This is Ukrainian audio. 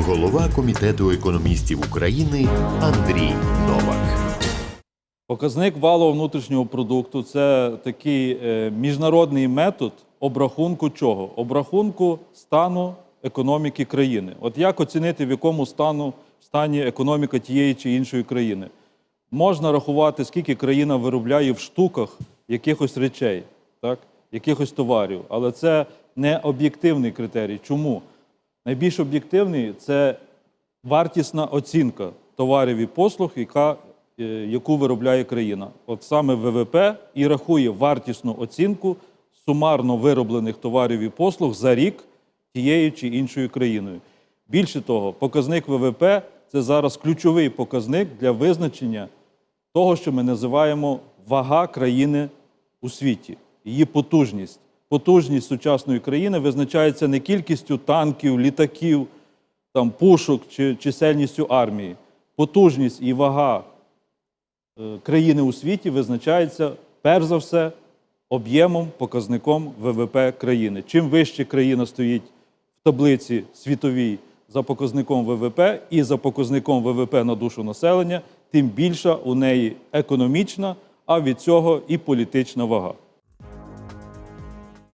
голова комітету економістів України Андрій Новак. Показник валового внутрішнього продукту це такий е, міжнародний метод обрахунку чого? Обрахунку стану економіки країни. От як оцінити, в якому стану стані економіка тієї чи іншої країни? Можна рахувати, скільки країна виробляє в штуках якихось речей, так? якихось товарів, але це не об'єктивний критерій. Чому? Найбільш об'єктивний це вартісна оцінка товарів і послуг, яка, е, яку виробляє країна. От саме ВВП і рахує вартісну оцінку сумарно вироблених товарів і послуг за рік тією чи іншою країною. Більше того, показник ВВП це зараз ключовий показник для визначення того, що ми називаємо вага країни у світі, її потужність. Потужність сучасної країни визначається не кількістю танків, літаків, там, пушок чи чисельністю армії. Потужність і вага е, країни у світі визначається перш за все об'ємом, показником ВВП країни. Чим вище країна стоїть в таблиці світовій за показником ВВП і за показником ВВП на душу населення, тим більша у неї економічна, а від цього і політична вага.